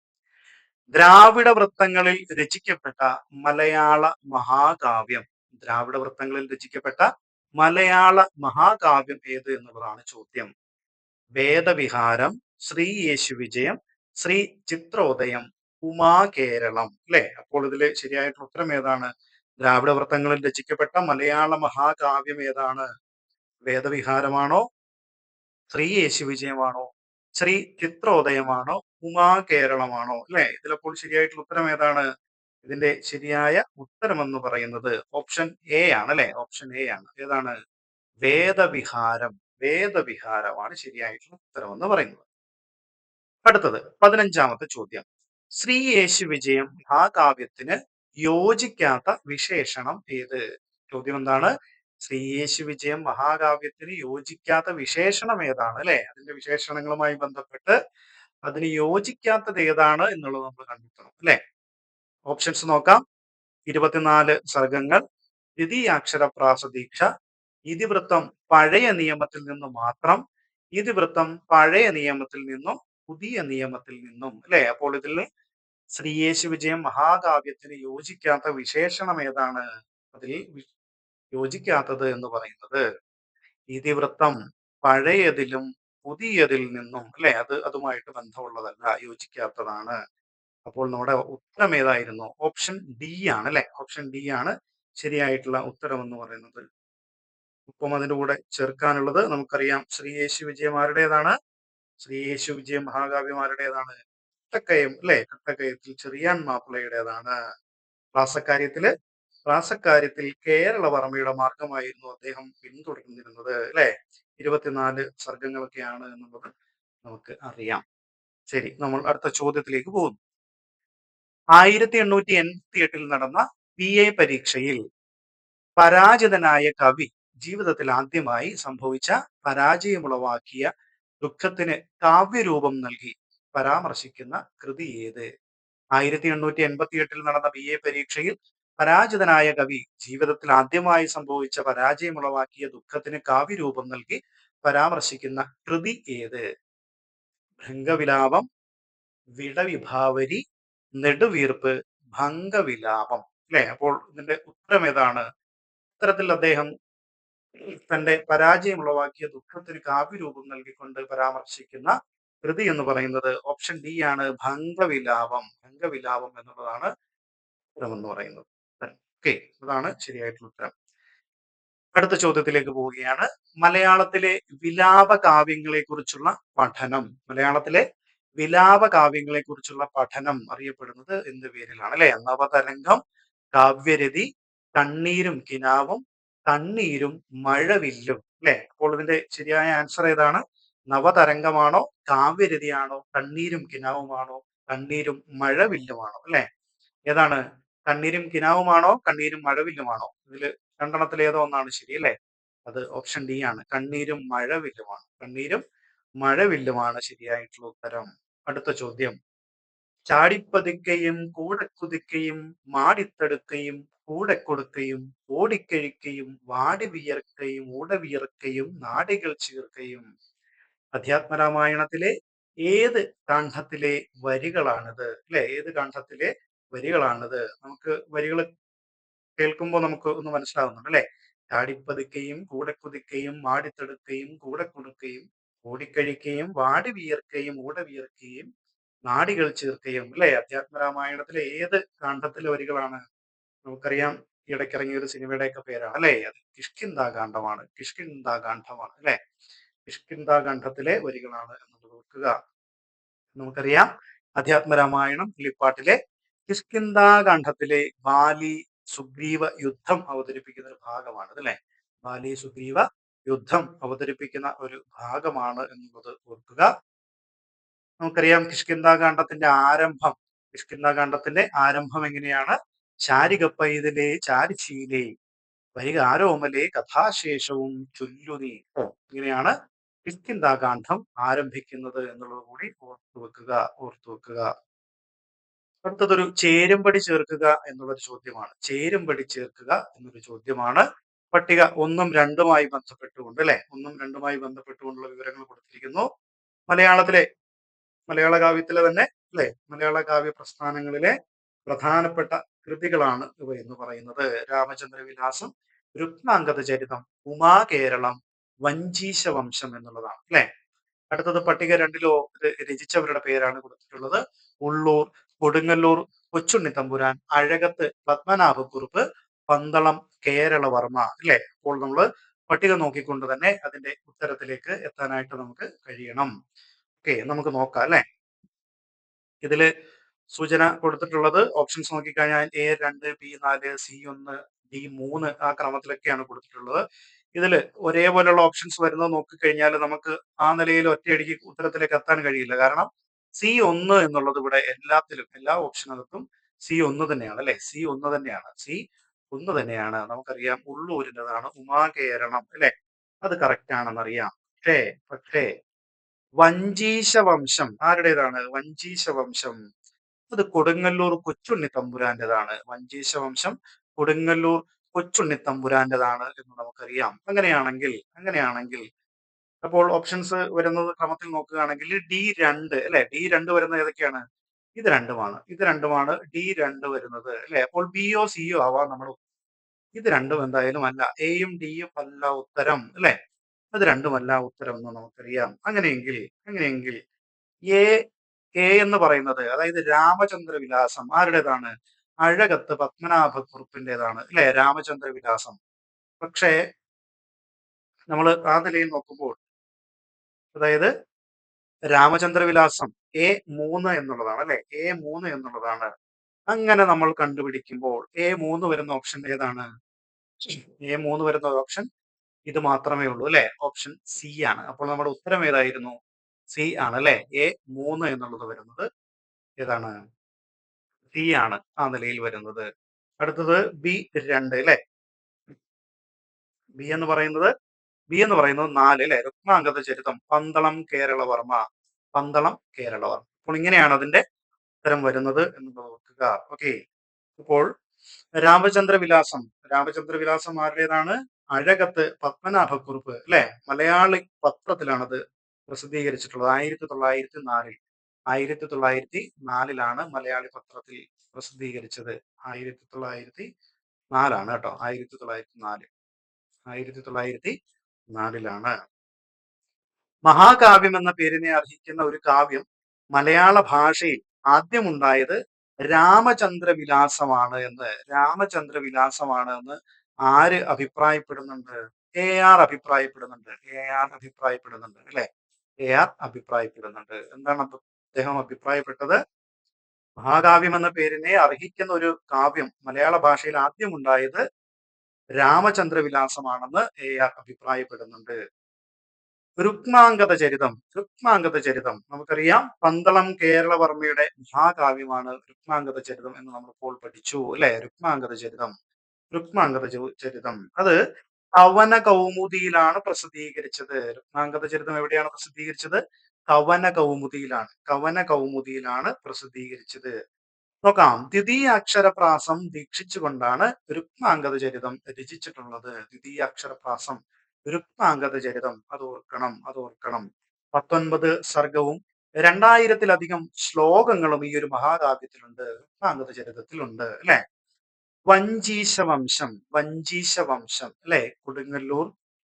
ദ്രാവിഡ വൃത്തങ്ങളിൽ രചിക്കപ്പെട്ട മലയാള മഹാകാവ്യം. ദ്രാവിഡ വൃത്തങ്ങളിൽ രചിക്കപ്പെട്ട മലയാള മഹാകാവ്യം ഏത് എന്നുള്ളതാണ് ചോദ്യം. വേദവിഹാരം ശ്രീ യേശു വിജയം ശ്രീ ചിത്രോദയം ഉമാകേരളം അല്ലെ? അപ്പോൾ ഇതിൽ ശരിയായിട്ടുള്ള ഉത്തരം ഏതാണ്? ദ്രാവിഡ വൃത്തങ്ങളിൽ രചിക്കപ്പെട്ട മലയാള മഹാകാവ്യം ഏതാണ്? വേദവിഹാരമാണോ? ശ്രീ യേശു വിജയമാണോ? ശ്രീ ചിത്രോദയമാണോ? ഉമാകേരളമാണോ അല്ലെ? ഇതിലപ്പോൾ ശരിയായിട്ടുള്ള ഉത്തരം ഏതാണ്? ഇതിന്റെ ശരിയായ ഉത്തരം എന്ന് പറയുന്നത് ഓപ്ഷൻ എ ആണ് അല്ലെ ഓപ്ഷൻ എ ആണ്. ഏതാണ്? വേദവിഹാരം. വേദവിഹാരമാണ് ശരിയായിട്ടുള്ള ഉത്തരം എന്ന് പറയുന്നത്. അടുത്തത് പതിനഞ്ചാമത്തെ ചോദ്യം. ശ്രീ യേശു വിജയം മഹാകാവ്യത്തിന് യോജിക്കാത്ത വിശേഷണം ഏത്? ചോദ്യം എന്താണ്? ശ്രീ യേശു വിജയം മഹാകാവ്യത്തിന് യോജിക്കാത്ത വിശേഷണം ഏതാണ് അല്ലെ? അതിന്റെ വിശേഷണങ്ങളുമായി ബന്ധപ്പെട്ട് അതിന് യോജിക്കാത്തത് ഏതാണ് എന്നുള്ളത് നമ്മൾ കണ്ടെത്തണം അല്ലെ? ഓപ്ഷൻസ് നോക്കാം. ഇരുപത്തിനാല് സർഗങ്ങൾ ദ്വിതീയാക്ഷര പ്രാസദീക്ഷ ഇതിവൃത്തം പഴയ നിയമത്തിൽ നിന്നും മാത്രം ഇതിവൃത്തം പഴയ നിയമത്തിൽ നിന്നും പുതിയ നിയമത്തിൽ നിന്നും അല്ലെ? അപ്പോൾ ഇതിൽ ശ്രീയേശു വിജയം മഹാകാവ്യത്തിന് യോജിക്കാത്ത വിശേഷണം ഏതാണ്? അതിൽ യോജിക്കാത്തത് എന്ന് പറയുന്നത് ഇതിവൃത്തം പഴയതിലും പുതിയതിൽ നിന്നും അല്ലെ? അത് അതുമായിട്ട് ബന്ധമുള്ളതല്ല യോജിക്കാത്തതാണ്. അപ്പോൾ നമ്മുടെ ഉത്തരം ഏതായിരുന്നു? ഓപ്ഷൻ ഡി ആണ് അല്ലെ? ഓപ്ഷൻ ഡി ആണ് ശരിയായിട്ടുള്ള ഉത്തരം എന്ന് പറയുന്നത്. ഒപ്പം അതിന്റെ കൂടെ ചേർക്കാനുള്ളത് നമുക്കറിയാം. ശ്രീ യേശു വിജയമാരുടേതാണ് ശ്രീ യേശു വിജയ മഹാകാവ്യമാരുടേതാണ്. കട്ടക്കയം അല്ലെ? കട്ടക്കയത്തിൽ ചെറിയാൻ മാപ്പിളയുടേതാണ്. പ്രാസക്കാര്യത്തിൽ പ്രാസക്കാര്യത്തിൽ കേരളവർമ്മയുടെ മാർഗമായിരുന്നു അദ്ദേഹം പിന്തുടർന്നിരുന്നത് അല്ലെ? ഇരുപത്തിനാല് സർഗങ്ങളൊക്കെയാണ് എന്നുള്ളത് നമുക്ക് അറിയാം. ശരി നമ്മൾ അടുത്ത ചോദ്യത്തിലേക്ക് പോകുന്നു. ആയിരത്തി എണ്ണൂറ്റി എൺപത്തി എട്ടിൽ നടന്ന പി എ പരീക്ഷയിൽ പരാജിതനായ കവി ജീവിതത്തിൽ ആദ്യമായി സംഭവിച്ച പരാജയമുളവാക്കിയ ദുഃഖത്തിന് കാവ്യരൂപം നൽകി പരാമർശിക്കുന്ന കൃതി ഏത്? ആയിരത്തി എണ്ണൂറ്റി എൺപത്തി എട്ടിൽ നടന്ന ബി എ പരീക്ഷയിൽ പരാജിതനായ കവി ജീവിതത്തിൽ ആദ്യമായി സംഭവിച്ച പരാജയമുളവാക്കിയ ദുഃഖത്തിന് കാവ്യരൂപം നൽകി പരാമർശിക്കുന്ന കൃതി ഏത്? ഭൃംഗവിലാപം വിടവിഭാവരി നെടുവീർപ്പ് ഭംഗവിലാപം അല്ലെ അപ്പോൾ ഇതിന്റെ ഉത്തരം ഏതാണ്? ഇത്തരത്തിൽ അദ്ദേഹം തന്റെ പരാജയം ഉളവാക്കിയ ദുഃഖത്തിന് കാവ്യരൂപം നൽകിക്കൊണ്ട് പരാമർശിക്കുന്ന കൃതി എന്ന് പറയുന്നത് ഓപ്ഷൻ ഡി ആണ് ഭംഗവിലാപം. ഭംഗവിലാപം എന്നുള്ളതാണ് ഉത്തരം എന്ന് പറയുന്നത്. ഓക്കെ. അതാണ് ശരിയായിട്ടുള്ള ഉത്തരം. അടുത്ത ചോദ്യത്തിലേക്ക് പോവുകയാണ്. മലയാളത്തിലെ വിലാപ കാവ്യങ്ങളെ കുറിച്ചുള്ള പഠനം. മലയാളത്തിലെ വിലാപ കാവ്യങ്ങളെ കുറിച്ചുള്ള പഠനം അറിയപ്പെടുന്നത് എന്ത് പേരിലാണ് അല്ലെ? നവതരംഗം കാവ്യരതി കണ്ണീരും കിനാവും കണ്ണീരും മഴവില്ലും അല്ലെ? അപ്പോൾ ഇതിന്റെ ശരിയായ ആൻസർ ഏതാണ്? നവതരംഗമാണോ കാവ്യരതിയാണോ കണ്ണീരും കിനാവുമാണോ കണ്ണീരും മഴവില്ലുമാണോ അല്ലെ? ഏതാണ്? കണ്ണീരും കിനാവുമാണോ കണ്ണീരും മഴവില്ലുമാണോ? ഇതിൽ രണ്ടെണ്ണത്തിൽ ഏതോ ഒന്നാണ് ശരി അല്ലെ? അത് ഓപ്ഷൻ ഡി ആണ്. കണ്ണീരും മഴവില്ലുമാണ് കണ്ണീരും മഴവില്ലുമാണ് ശരിയായിട്ടുള്ള ഉത്തരം. അടുത്ത ചോദ്യം. ചാടിപ്പതുക്കയും കൂടെ കുതിക്കയും മാടിത്തടുക്കയും കൂടെ കൊടുക്കയും ഓടിക്കഴിക്കയും വാടി വിയർക്കയും ഓടവിയർക്കയും നാടികൾ ചീർക്കയും. അധ്യാത്മരാമായണത്തിലെ ഏത് കാണ്ഡത്തിലെ വരികളാണിത്? അല്ലെ? ഏത് കാണ്ഡത്തിലെ വരികളാണിത്? നമുക്ക് വരികൾ കേൾക്കുമ്പോൾ നമുക്ക് ഒന്ന് മനസ്സിലാവുന്നുണ്ട് അല്ലെ? ചാടിപ്പതുക്കയും കൂടെ കുതിക്കയും മാടിത്തെടുക്കുകയും കൂടെ കൊടുക്കുകയും ഓടിക്കഴിക്കുകയും വാടി വിയർക്കുകയും ഊട വിയർക്കുകയും നാടികൾ ചേർക്കുകയും അല്ലെ? അധ്യാത്മരാമായണത്തിലെ ഏത് കാണ്ഡത്തിലെ വരികളാണ്? നമുക്കറിയാം ഇടയ്ക്കിറങ്ങിയ ഒരു സിനിമയുടെയൊക്കെ പേരാണ് അല്ലെ? അത് കിഷ്കിന്താകാന്ഡമാണ് കിഷ്കിന്താകാന്ഡമാണ് അല്ലെ? കിഷ്കിന്താകാന്ഡത്തിലെ വരികളാണ് എന്നുള്ളത് ഓർക്കുക. നമുക്കറിയാം അധ്യാത്മരാമായണം കിഷ്കിന്താ കിഷ്കിന്താകാന്ഡത്തിലെ ബാലി സുഗ്രീവ യുദ്ധം അവതരിപ്പിക്കുന്ന ഒരു ഭാഗമാണ് അല്ലേ? ബാലി സുഗ്രീവ യുദ്ധം അവതരിപ്പിക്കുന്ന ഒരു ഭാഗമാണ് എന്നുള്ളത് ഓർക്കുക. നമുക്കറിയാം കിഷ്കിന്താകാന്ഡത്തിന്റെ ആരംഭം കിഷ്കിന്താകാന്ഡത്തിന്റെ ആരംഭം എങ്ങനെയാണ്? ചാരികപ്പൈതിലെ ചാരിച്ചീലേ വരിക ആരോമലെ കഥാശേഷവും ചൊല്ലുനീ ഇങ്ങനെയാണ് കിഷ്കിന്താകാന്ഡം ആരംഭിക്കുന്നത് എന്നുള്ളത് കൂടി ഓർത്തു വെക്കുക ഓർത്തു വെക്കുക. അടുത്തതൊരു ചേരുംപടി ചേർക്കുക എന്നുള്ളൊരു ചോദ്യമാണ്. ചേരുംപടി ചേർക്കുക എന്നൊരു ചോദ്യമാണ്. പട്ടിക ഒന്നും രണ്ടുമായി ബന്ധപ്പെട്ടുകൊണ്ട് അല്ലെ? ഒന്നും രണ്ടുമായി ബന്ധപ്പെട്ടുകൊണ്ടുള്ള വിവരങ്ങൾ കൊടുത്തിരിക്കുന്നു. മലയാളത്തിലെ മലയാള കാവ്യത്തിലെ തന്നെ അല്ലെ? മലയാള കാവ്യ പ്രസ്ഥാനങ്ങളിലെ പ്രധാനപ്പെട്ട കൃതികളാണ് ഇവ എന്ന് പറയുന്നത്. രാമചന്ദ്ര വിലാസം രുക്മാംഗത ചരിതം ഉമാകേരളം വഞ്ചീശ വംശം എന്നുള്ളതാണ് അല്ലെ? അടുത്തത് പട്ടിക രണ്ടിലോ രചിച്ചവരുടെ പേരാണ് കൊടുത്തിട്ടുള്ളത്. ഉള്ളൂർ കൊടുങ്ങല്ലൂർ കൊച്ചുണ്ണി തമ്പുരാൻ അഴകത്ത് പത്മനാഭക്കുറുപ്പ് പന്തളം കേരളവർമ്മ അല്ലെ? അപ്പോൾ നമ്മൾ പട്ടിക നോക്കിക്കൊണ്ട് തന്നെ അതിന്റെ ഉത്തരത്തിലേക്ക് എത്താനായിട്ട് നമുക്ക് കഴിയണം. ഓക്കെ നമുക്ക് നോക്കാം അല്ലെ? ഇതിൽ സൂചന കൊടുത്തിട്ടുള്ളത് ഓപ്ഷൻസ് നോക്കിക്കഴിഞ്ഞാൽ എ രണ്ട് ബി നാല് സി ഒന്ന് ഡി മൂന്ന് ആ ക്രമത്തിലൊക്കെയാണ് കൊടുത്തിട്ടുള്ളത്. ഇതിൽ ഒരേപോലെയുള്ള ഓപ്ഷൻസ് വരുന്നത് നോക്കിക്കഴിഞ്ഞാൽ നമുക്ക് ആ നിലയിൽ ഒറ്റയടിക്ക് ഉത്തരത്തിലേക്ക് എത്താൻ കഴിയില്ല. കാരണം സി ഒന്ന് എന്നുള്ളത് ഇവിടെ എല്ലാത്തിലും എല്ലാ ഓപ്ഷനകത്തും സി ഒന്ന് തന്നെയാണ് അല്ലെ? സി ഒന്ന് തന്നെയാണ്. സി ഒന്ന് തന്നെയാണ്. നമുക്കറിയാം ഉള്ളൂരിന്റെതാണ് ഉമാകേരളം അല്ലെ? അത് കറക്റ്റ് ആണെന്നറിയാം. പക്ഷേ പക്ഷേ വഞ്ചീശ വംശം ആരുടേതാണ്? വഞ്ചീശ വംശം അത് കൊടുങ്ങല്ലൂർ കൊച്ചുണ്ണി തമ്പുരാന്റേതാണ് വഞ്ചീശ വംശം കൊടുങ്ങല്ലൂർ കൊച്ചുണ്ണി തമ്പുരാന്റേതാണ് എന്ന് നമുക്കറിയാം. അങ്ങനെയാണെങ്കിൽ അങ്ങനെയാണെങ്കിൽ അപ്പോൾ ഓപ്ഷൻസ് വരുന്നത് ക്രമത്തിൽ നോക്കുകയാണെങ്കിൽ ഡി രണ്ട് അല്ലെ? ഡി രണ്ട് വരുന്നത് ഏതൊക്കെയാണ്? ഇത് രണ്ടുമാണ്. ഇത് രണ്ടുമാണ് ഡി രണ്ട് വരുന്നത് അല്ലെ? അപ്പോൾ ബിയോ സിയോ ആവാം നമ്മൾ. ഇത് രണ്ടും എന്തായാലും അല്ല. എയും ഡിയും അല്ല ഉത്തരം അല്ലെ? അത് രണ്ടുമല്ല ഉത്തരം എന്ന് നമുക്കറിയാം. അങ്ങനെയെങ്കിൽ അങ്ങനെയെങ്കിൽ എ എന്ന് പറയുന്നത് അതായത് രാമചന്ദ്ര വിലാസം ആരുടേതാണ്? അഴകത്ത് പത്മനാഭ കുറുപ്പിന്റെതാണ് അല്ലെ? രാമചന്ദ്ര വിലാസം പക്ഷേ നമ്മൾ ആ നിലയിൽ നോക്കുമ്പോൾ അതായത് രാമചന്ദ്ര വിലാസം എ മൂന്ന് എന്നുള്ളതാണ് അല്ലെ? എ മൂന്ന് എന്നുള്ളതാണ്. അങ്ങനെ നമ്മൾ കണ്ടുപിടിക്കുമ്പോൾ എ മൂന്ന് വരുന്ന ഓപ്ഷൻ ഏതാണ്? എ മൂന്ന് വരുന്ന ഓപ്ഷൻ ഇത് മാത്രമേ ഉള്ളൂ അല്ലെ? ഓപ്ഷൻ സി ആണ്. അപ്പോൾ നമ്മുടെ ഉത്തരം ഏതായിരുന്നു? സി ആണ് അല്ലെ? എ മൂന്ന് എന്നുള്ളത് വരുന്നത് ഏതാണ്? സി ആണ് ആ നിലയിൽ വരുന്നത്. അടുത്തത് ബി രണ്ട് അല്ലെ? ബി എന്ന് പറയുന്നത് ബി എന്ന് പറയുന്നത് നാല് അല്ലെ? രത്നാംഗത ചരിതം പന്തളം കേരളവർമ്മ പന്തളം കേരളവർമ്മ. അപ്പോൾ ഇങ്ങനെയാണ് അതിന്റെ ഉത്തരം വരുന്നത് എന്ന് നോക്കുക ഓക്കെ അപ്പോൾ രാമചന്ദ്ര വിലാസം രാമചന്ദ്ര വിലാസം ആരുടേതാണ്? അഴകത്ത് പത്മനാഭക്കുറിപ്പ് അല്ലെ? മലയാളി പത്രത്തിലാണത് പ്രസിദ്ധീകരിച്ചിട്ടുള്ളത്. ആയിരത്തി തൊള്ളായിരത്തി നാലിൽ ആയിരത്തി തൊള്ളായിരത്തി നാലിലാണ് മലയാളി പത്രത്തിൽ പ്രസിദ്ധീകരിച്ചത്. ആയിരത്തി തൊള്ളായിരത്തി നാലാണ് കേട്ടോ. ആയിരത്തി തൊള്ളായിരത്തി നാല് ആയിരത്തി തൊള്ളായിരത്തി നാലിലാണ് മഹാകാവ്യം എന്ന പേരിനെ അർഹിക്കുന്ന ഒരു കാവ്യം മലയാള ഭാഷയിൽ ആദ്യമുണ്ടായത് രാമചന്ദ്ര വിലാസമാണ് എന്ന്. രാമചന്ദ്ര വിലാസമാണ് എന്ന് ആര് അഭിപ്രായപ്പെടുന്നുണ്ട്? എ ആർ അഭിപ്രായപ്പെടുന്നുണ്ട്. എ ആർ അഭിപ്രായപ്പെടുന്നുണ്ട് അല്ലെ? എ ആർ അഭിപ്രായപ്പെടുന്നുണ്ട്. എന്താണ് അദ്ദേഹം അഭിപ്രായപ്പെട്ടത്? മഹാകാവ്യം എന്ന പേരിനെ അർഹിക്കുന്ന ഒരു കാവ്യം മലയാള ഭാഷയിൽ ആദ്യം ഉണ്ടായത് രാമചന്ദ്ര വിലാസമാണെന്ന് എ ആർ അഭിപ്രായപ്പെടുന്നുണ്ട്. രുക്മാംഗത ചരിതം രുക്മാംഗത ചരിതം നമുക്കറിയാം പന്തളം കേരളവർമ്മയുടെ മഹാകാവ്യമാണ് രുക്മാംഗത ചരിതം എന്ന് നമ്മളിപ്പോൾ പഠിച്ചു അല്ലെ? രുക്മാംഗത ചരിതം രുക്മാംഗത ചരിതം അത് കവന കൗമുദിയിലാണ് പ്രസിദ്ധീകരിച്ചത്. രുക്മാംഗത ചരിതം എവിടെയാണ് പ്രസിദ്ധീകരിച്ചത്? കവന കൗമുദിയിലാണ് കവന കൗമുദിയിലാണ് പ്രസിദ്ധീകരിച്ചത്. നോക്കാം. ദ്വിതീയ അക്ഷരപ്രാസം ദീക്ഷിച്ചുകൊണ്ടാണ് രുക്മാംഗത ചരിതം രചിച്ചിട്ടുള്ളത്. ദ്വിതീയ അക്ഷരപ്രാസം രുക്മാംഗത ചരിതം അത് ഓർക്കണം അത് ഓർക്കണം പത്തൊൻപത് സർഗവും രണ്ടായിരത്തിലധികം ശ്ലോകങ്ങളും ഈ ഒരു മഹാകാവ്യത്തിലുണ്ട്. രുക്മാംഗത ചരിതത്തിലുണ്ട് അല്ലെ? വഞ്ചീശ വംശം വഞ്ചീശ വംശം അല്ലെ? കൊടുങ്ങല്ലൂർ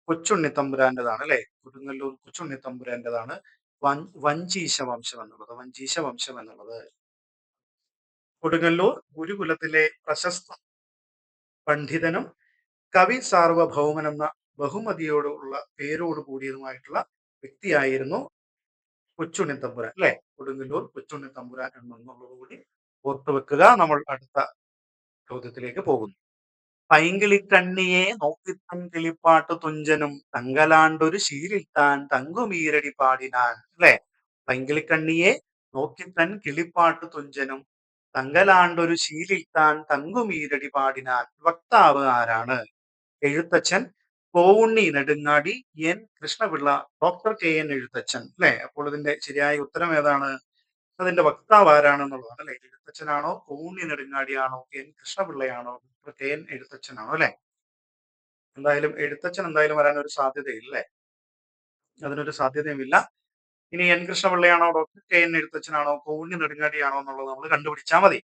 കൊച്ചുണ്ണി തമ്പുരാന്റെതാണ് അല്ലെ? കൊടുങ്ങല്ലൂർ കൊച്ചുണ്ണി തമ്പുരാന്റെതാണ് വഞ്ചീശ വംശം എന്നുള്ളത് വഞ്ചീശ വംശം എന്നുള്ളത്. കൊടുങ്ങല്ലൂർ ഗുരുകുലത്തിലെ പ്രശസ്ത പണ്ഡിതനും കവി സാർവഭൗമനെന്ന ബഹുമതിയോടുള്ള പേരോട് കൂടിയതുമായിട്ടുള്ള വ്യക്തിയായിരുന്നു കൊച്ചുണ്ണി തമ്പുരാൻ അല്ലെ? കൊടുങ്ങല്ലൂർ കൊച്ചുണ്ണി തമ്പുരാൻ എന്നുള്ളത് കൂടി ഓർത്തു വെക്കുക. നമ്മൾ അടുത്ത ചോദ്യത്തിലേക്ക് പോകുന്നു. പൈങ്കിളിക്കണ്ണിയെ നോക്കിത്തൻ കിളിപ്പാട്ട് തുഞ്ചനും തങ്കലാണ്ടൊരു ശീലിത്താൻ തങ്കുമീരടി പാടിനാൻ അല്ലെ? പൈങ്കിളിക്കണ്ണിയെ നോക്കിത്തൻ കിളിപ്പാട്ട് തുഞ്ചനും തങ്കലാണ്ടൊരു ശീലിൽ താൻ തങ്കുമീരടി പാടിനാൻ വക്താവ് ആരാണ്? Ezhuthachan Kovunni Nedungadi N. Krishnapillai doctor K. N. Ezhuthachan. അല്ലെ? അപ്പോൾ ഇതിന്റെ ശരിയായ ഉത്തരം ഏതാണ്? അതിന്റെ വക്താവ് ആരാണെന്നുള്ളതാണ് അല്ലെ? എഴുത്തച്ഛനാണോ കോവുണ്ണി നെടുങ്ങാടിയാണോ എൻ. കൃഷ്ണപിള്ളയാണോ ഡോക്ടർ കെ. എൻ. എഴുത്തച്ഛനാണോ അല്ലെ? എന്തായാലും എഴുത്തച്ഛൻ എന്തായാലും വരാൻ ഒരു സാധ്യതയില്ലേ അതിനൊരു സാധ്യതയുമില്ല. ഇനി എൻ കൃഷ്ണപിള്ളയാണോ ഡോക്ടർ കെ എൻ എഴുത്തച്ഛനാണോ? കോവുണ്ണി നെടുങ്ങാടിയാണോ എന്നുള്ളത് നമ്മൾ കണ്ടുപിടിച്ചാൽ മതി.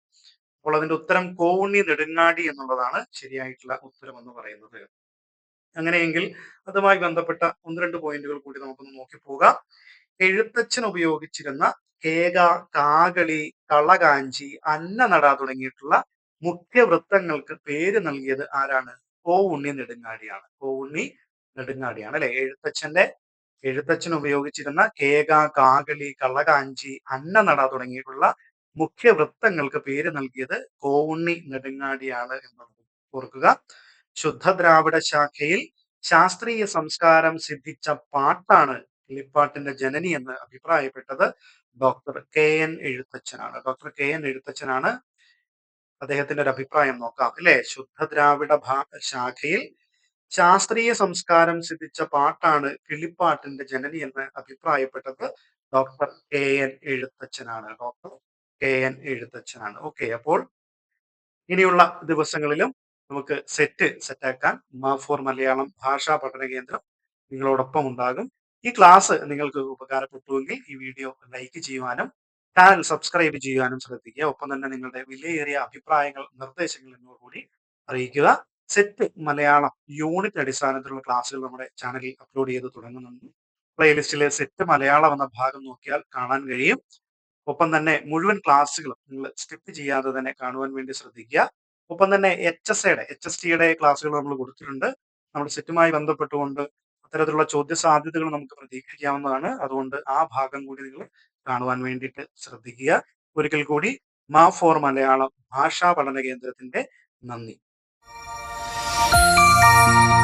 അപ്പോൾ അതിന്റെ ഉത്തരം കോവുണ്ണി നെടുങ്ങാടി എന്നുള്ളതാണ് ശരിയായിട്ടുള്ള ഉത്തരം എന്ന് പറയുന്നത്. അങ്ങനെയെങ്കിൽ അതുമായി ബന്ധപ്പെട്ട ഒന്ന് രണ്ട് പോയിന്റുകൾ കൂടി നമുക്കൊന്ന് നോക്കി പോകാം. എഴുത്തച്ഛൻ ഉപയോഗിച്ചിരുന്ന കേക കാകളി കളകാഞ്ചി അന്നനട തുടങ്ങിയിട്ടുള്ള മുഖ്യ വൃത്തങ്ങൾക്ക് പേര് നൽകിയത് ആരാണ്? കോവുണ്ണി നെടുങ്ങാടിയാണ്. കോവുണ്ണി നെടുങ്ങാടിയാണ് അല്ലെ? എഴുത്തച്ഛന്റെ എഴുത്തച്ഛൻ ഉപയോഗിച്ചിരുന്ന കേക കാകളി കളകാഞ്ചി അന്നനട തുടങ്ങിയിട്ടുള്ള മുഖ്യ വൃത്തങ്ങൾക്ക് പേര് നൽകിയത് കോവുണ്ണി നെടുങ്ങാടിയാണ് എന്നത് ഓർക്കുക. ശുദ്ധ ദ്രാവിഡ ശാഖയിൽ ശാസ്ത്രീയ സംസ്കാരം സിദ്ധിച്ച പാട്ടാണ് കിളിപ്പാട്ടിന്റെ ജനനി എന്ന് അഭിപ്രായപ്പെട്ടത് ഡോക്ടർ കെ എൻ എഴുത്തച്ഛനാണ്. ഡോക്ടർ കെ എൻ എഴുത്തച്ഛനാണ് അദ്ദേഹത്തിന്റെ ഒരു അഭിപ്രായം നോക്കാം. അല്ലെ? ശുദ്ധ ദ്രാവിഡ ശാഖയിൽ ശാസ്ത്രീയ സംസ്കാരം സിദ്ധിച്ച പാട്ടാണ് കിളിപ്പാട്ടിന്റെ ജനനി എന്ന് അഭിപ്രായപ്പെട്ടത് ഡോക്ടർ കെ എൻ എഴുത്തച്ഛനാണ്. ഡോക്ടർ കെ എൻ എഴുത്തച്ഛനാണ്. ഓക്കെ അപ്പോൾ ഇനിയുള്ള ദിവസങ്ങളിലും നമുക്ക് സെറ്റ് സെറ്റാക്കാൻ മാ ഫോർ മലയാളം ഭാഷാ പഠന കേന്ദ്രം നിങ്ങളോടൊപ്പം ഉണ്ടാകും. ഈ ക്ലാസ് നിങ്ങൾക്ക് ഉപകാരപ്പെട്ടുവെങ്കിൽ ഈ വീഡിയോ ലൈക്ക് ചെയ്യുവാനും ചാനൽ സബ്സ്ക്രൈബ് ചെയ്യുവാനും ശ്രദ്ധിക്കുക. ഒപ്പം തന്നെ നിങ്ങളുടെ വിലയേറിയ അഭിപ്രായങ്ങൾ നിർദ്ദേശങ്ങൾ എന്നിവ കൂടി അറിയിക്കുക. സെറ്റ് മലയാളം യൂണിറ്റ് അടിസ്ഥാനത്തിലുള്ള ക്ലാസ്സുകൾ നമ്മുടെ ചാനലിൽ അപ്ലോഡ് ചെയ്ത് തുടങ്ങുന്നുണ്ട്. പ്ലേലിസ്റ്റിലെ സെറ്റ് മലയാളം എന്ന ഭാഗം നോക്കിയാൽ കാണാൻ കഴിയും. ഒപ്പം തന്നെ മുഴുവൻ ക്ലാസ്സുകളും നിങ്ങൾ സ്കിപ്പ് ചെയ്യാതെ തന്നെ കാണുവാൻ വേണ്ടി ശ്രദ്ധിക്കുക. ഒപ്പം തന്നെ എച്ച് എസ് എയുടെ എച്ച് എസ് ടിയുടെ ക്ലാസ്സുകൾ നമ്മൾ കൊടുത്തിട്ടുണ്ട്. നമ്മൾ സെറ്റുമായി ബന്ധപ്പെട്ടുകൊണ്ട് അത്തരത്തിലുള്ള ചോദ്യ സാധ്യതകൾ നമുക്ക് പ്രതീക്ഷിക്കാവുന്നതാണ് അതുകൊണ്ട് ആ ഭാഗം കൂടി നിങ്ങൾ കാണുവാൻ വേണ്ടിയിട്ട് ശ്രദ്ധിക്കുക. ഒരിക്കൽ കൂടി മാ ഫോർ മലയാളം ഭാഷാ പഠന കേന്ദ്രത്തിന്റെ നന്ദി. Música